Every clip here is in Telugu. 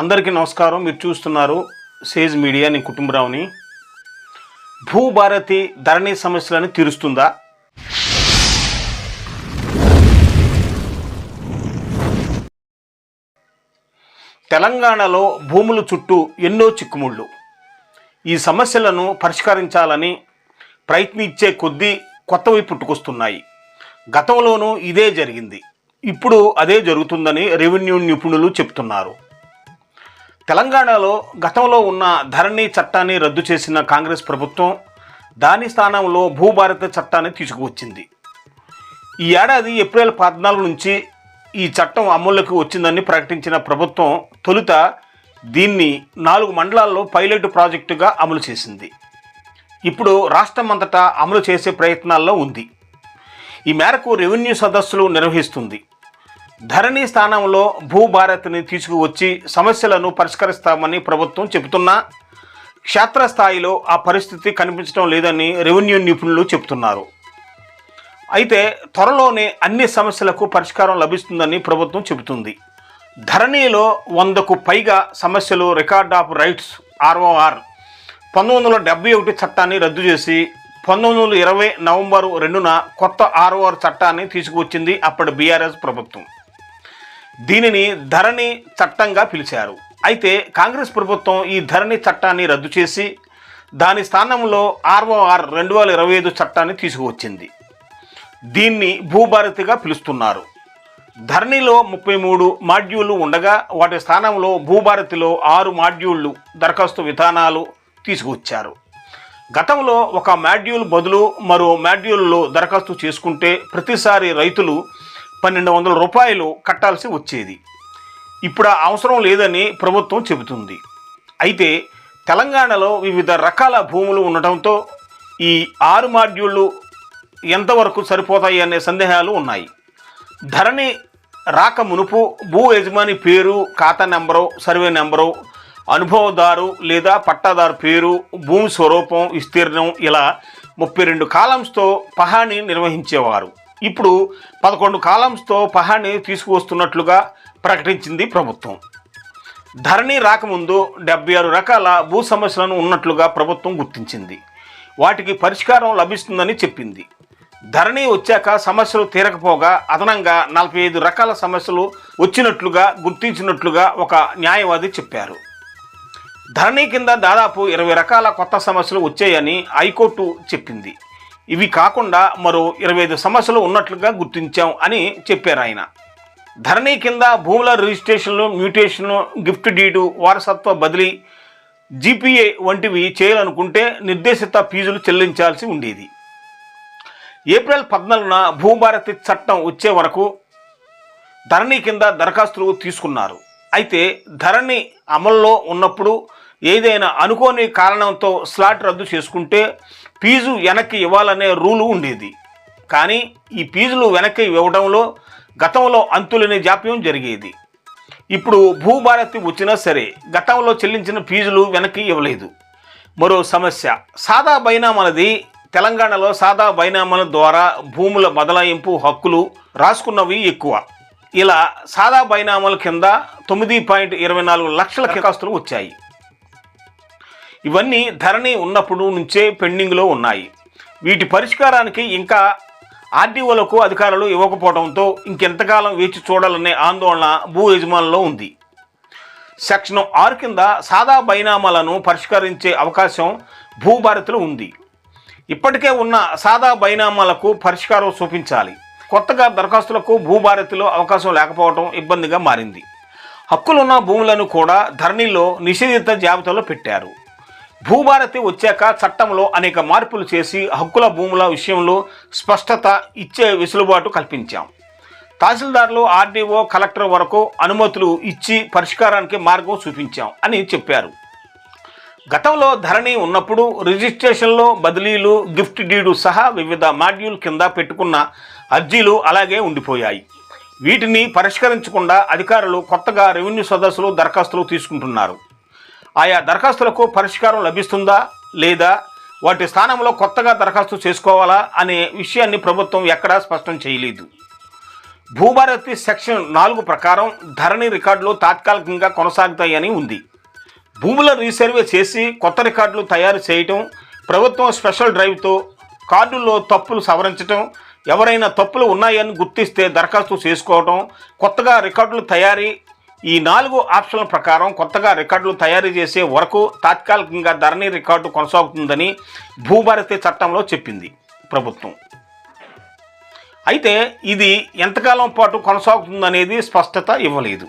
అందరికీ నమస్కారం. మీరు చూస్తున్నారు సేజ్ మీడియా నేను కుటుంబరావుని. భూభారతి ధరణి సమస్యలను తీరుస్తుందా? తెలంగాణలో భూముల చుట్టూ ఎన్నో చిక్కుముళ్ళు. ఈ సమస్యలను పరిష్కరించాలని ప్రయత్నించే కొద్దీ కొత్తవి పుట్టుకొస్తున్నాయి. గతంలోనూ ఇదే జరిగింది. ఇప్పుడు అదే జరుగుతుందని రెవెన్యూ నిపుణులు చెప్తున్నారు. తెలంగాణలో గతంలో ఉన్న ధరణి చట్టాన్ని రద్దు చేసిన కాంగ్రెస్ ప్రభుత్వం దాని స్థానంలో భూభారత చట్టాన్ని తీసుకువచ్చింది. ఈ ఏడాది ఏప్రిల్ పద్నాలుగు నుంచి ఈ చట్టం అమల్లోకి వచ్చిందని ప్రకటించిన ప్రభుత్వం తొలుత దీన్ని నాలుగు మండలాల్లో పైలట్ ప్రాజెక్టుగా అమలు చేసింది. ఇప్పుడు రాష్ట్రం అంతటా అమలు చేసే ప్రయత్నాల్లో ఉంది. ఈ మేరకు రెవెన్యూ సదస్సులు నిర్వహిస్తుంది. ధరణి స్థానంలో భూభారత్ని తీసుకువచ్చి సమస్యలను పరిష్కరిస్తామని ప్రభుత్వం చెబుతున్నా క్షేత్రస్థాయిలో ఆ పరిస్థితి కనిపించడం లేదని రెవెన్యూ నిపుణులు చెబుతున్నారు. అయితే త్వరలోనే అన్ని సమస్యలకు పరిష్కారం లభిస్తుందని ప్రభుత్వం చెబుతుంది. ధరణిలో వందకు పైగా సమస్యలు రికార్డ్ ఆఫ్ రైట్స్ ఆర్ఓఆర్ పంతొమ్మిది వందల డెబ్బై ఒకటి చట్టాన్ని రద్దు చేసి పంతొమ్మిది వందల ఇరవై నవంబరు రెండున కొత్త ఆర్ఓఆర్ చట్టాన్ని తీసుకువచ్చింది అప్పటి బీఆర్ఎస్ ప్రభుత్వం. దీనిని ధరణి చట్టంగా పిలిచారు. అయితే కాంగ్రెస్ ప్రభుత్వం ఈ ధరణి చట్టాన్ని రద్దు చేసి దాని స్థానంలో ఆర్ఓఆర్ రెండు వేల ఇరవై ఐదు చట్టాన్ని తీసుకువచ్చింది. దీన్ని భూభారతిగా పిలుస్తున్నారు. ధరణిలో ముప్పై మూడు మాడ్యూళ్ళు ఉండగా వాటి స్థానంలో భూభారతిలో ఆరు మాడ్యూళ్ళు దరఖాస్తు విధానాలు తీసుకువచ్చారు. గతంలో ఒక మాడ్యూల్ బదులు మరో మాడ్యూల్లో దరఖాస్తు చేసుకుంటే ప్రతిసారి రైతులు పన్నెండు వందల రూపాయలు కట్టాల్సి వచ్చేది. ఇప్పుడు ఆ అవసరం లేదని ప్రభుత్వం చెబుతుంది. అయితే తెలంగాణలో వివిధ రకాల భూములు ఉండటంతో ఈ ఆరు మాడ్యూళ్ళు ఎంతవరకు సరిపోతాయి అనే సందేహాలు ఉన్నాయి. ధరణి రాక మునుపు భూ యజమాని పేరు ఖాతా నెంబరు సర్వే నెంబరు అనుభవదారు లేదా పట్టాదారు పేరు భూమి స్వరూపం విస్తీర్ణం ఇలా ముప్పై రెండు కాలమ్స్తో పహాని నిర్వహించేవారు. ఇప్పుడు పదకొండు కాలమ్స్తో పహాని తీసుకువస్తున్నట్లుగా ప్రకటించింది ప్రభుత్వం. ధరణి రాకముందు డెబ్బై ఆరు రకాల భూ సమస్యలను ఉన్నట్లుగా ప్రభుత్వం గుర్తించింది. వాటికి పరిష్కారం లభిస్తుందని చెప్పింది. ధరణి వచ్చాక సమస్యలు తీరకపోగా అదనంగా నలభై ఐదు రకాల సమస్యలు వచ్చినట్లుగా గుర్తించినట్లుగా ఒక న్యాయవాది చెప్పారు. ధరణి కింద దాదాపు ఇరవై రకాల కొత్త సమస్యలు వచ్చాయని హైకోర్టు చెప్పింది. ఇవి కాకుండా మరో ఇరవై ఐదు సమస్యలు ఉన్నట్లుగా గుర్తించాం అని చెప్పారు ఆయన. ధరణి కింద భూముల రిజిస్ట్రేషన్లు మ్యూటేషన్లు గిఫ్ట్ డీడు వారసత్వ బదిలీ జీపీఏ వంటివి చేయాలనుకుంటే నిర్దేశిత ఫీజులు చెల్లించాల్సి ఉండేది. ఏప్రిల్ పద్నాలుగున భూభారతి చట్టం వచ్చే వరకు ధరణి కింద దరఖాస్తులు తీసుకున్నారు. అయితే ధరణి అమల్లో ఉన్నప్పుడు ఏదైనా అనుకోని కారణంతో స్లాట్ రద్దు చేసుకుంటే ఫీజు వెనక్కి ఇవ్వాలనే రూలు ఉండేది. కానీ ఈ ఫీజులు వెనక్కి ఇవ్వడంలో గతంలో అంతులేని జాప్యం జరిగేది. ఇప్పుడు భూభారతి వచ్చినా సరే గతంలో చెల్లించిన ఫీజులు వెనక్కి ఇవ్వలేదు. మరో సమస్య. సాదా బైనామాలది తెలంగాణలో సాదా బైనామల ద్వారా భూముల బదలాయింపు హక్కులు రాసుకున్నవి ఎక్కువ. ఇలా సాదా బైనామల కింద తొమ్మిది పాయింట్ ఇరవై నాలుగు లక్షల దరఖాస్తులు వచ్చాయి. ఇవన్నీ ధరణి ఉన్నప్పుడు నుంచే పెండింగ్లో ఉన్నాయి. వీటి పరిష్కారానికి ఇంకా ఆర్డీఓలకు అధికారులు ఇవ్వకపోవడంతో ఇంకెంతకాలం వేచి చూడాలనే ఆందోళన భూ యజమానుల్లో ఉంది. సెక్షన్ ఆరు కింద సాదా బైనామాలను పరిష్కరించే అవకాశం భూభారతిలో ఉంది. ఇప్పటికే ఉన్న సాదా బైనామాలకు పరిష్కారం చూపించాలి. కొత్తగా దరఖాస్తులకు భూభారతిలో అవకాశం లేకపోవడం ఇబ్బందిగా మారింది. హక్కులున్న భూములను కూడా ధరణిలో నిషేధిత జాబితాలో పెట్టారు. భూభారతి వచ్చాక చట్టంలో అనేక మార్పులు చేసి హక్కుల భూముల విషయంలో స్పష్టత ఇచ్చే వెసులుబాటు కల్పించాం. తహసీల్దార్లు ఆర్డీఓ కలెక్టర్ వరకు అనుమతులు ఇచ్చి పరిష్కారానికి మార్గం చూపించాం అని చెప్పారు. గతంలో ధరణి ఉన్నప్పుడు రిజిస్ట్రేషన్లో బదిలీలు గిఫ్ట్ డీడు సహా వివిధ మాడ్యూల్ కింద పెట్టుకున్న అర్జీలు అలాగే ఉండిపోయాయి. వీటిని పరిష్కరించకుండా అధికారులు కొత్తగా రెవెన్యూ సదస్సులు దరఖాస్తులు తీసుకుంటున్నారు. ఆయా దరఖాస్తులకు పరిష్కారం లభిస్తుందా లేదా? వాటి స్థానంలో కొత్తగా దరఖాస్తు చేసుకోవాలా అనే విషయాన్ని ప్రభుత్వం ఎక్కడా స్పష్టం చేయలేదు. భూభారతి సెక్షన్ నాలుగు ప్రకారం ధరణి రికార్డులు తాత్కాలికంగా కొనసాగుతాయని ఉంది. భూముల రీసర్వే చేసి కొత్త రికార్డులు తయారు చేయటం ప్రభుత్వం స్పెషల్ డ్రైవ్తో కార్డుల్లో తప్పులు సవరించటం ఎవరైనా తప్పులు ఉన్నాయని గుర్తిస్తే దరఖాస్తు చేసుకోవటం కొత్తగా రికార్డులు తయారీ ఈ నాలుగు ఆప్షన్ల ప్రకారం కొత్తగా రికార్డులు తయారు చేసే వరకు తాత్కాలికంగా ధరణి రికార్డు కొనసాగుతుందని భూభారతి చట్టంలో చెప్పింది ప్రభుత్వం. అయితే ఇది ఎంతకాలం పాటు కొనసాగుతుందనేది స్పష్టత ఇవ్వలేదు.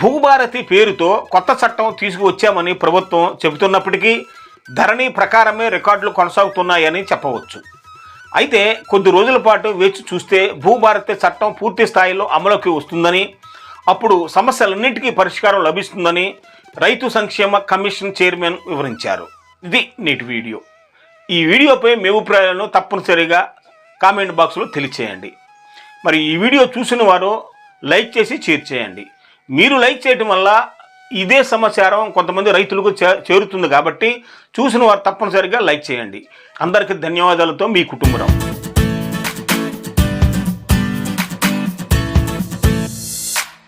భూభారతి పేరుతో కొత్త చట్టం తీసుకువచ్చామని ప్రభుత్వం చెబుతున్నప్పటికీ ధరణి ప్రకారమే రికార్డులు కొనసాగుతున్నాయని చెప్పవచ్చు. అయితే కొద్ది రోజుల పాటు వేచి చూస్తే భూభారతి చట్టం పూర్తి స్థాయిలో అమలుకి వస్తుందని అప్పుడు సమస్యలన్నింటికీ పరిష్కారం లభిస్తుందని రైతు సంక్షేమ కమిషన్ చైర్మన్ వివరించారు. ఇది నేటి వీడియో. ఈ వీడియోపై మీ అభిప్రాయాలను తప్పనిసరిగా కామెంట్ బాక్స్లో తెలియచేయండి. మరి ఈ వీడియో చూసిన వారు లైక్ చేసి షేర్ చేయండి. మీరు లైక్ చేయడం వల్ల ఇదే సమాచారం కొంతమంది రైతులకు చే- చేరుతుంది కాబట్టి చూసిన వారు తప్పనిసరిగా లైక్ చేయండి. అందరికీ ధన్యవాదాలతో మీ కుటుంబం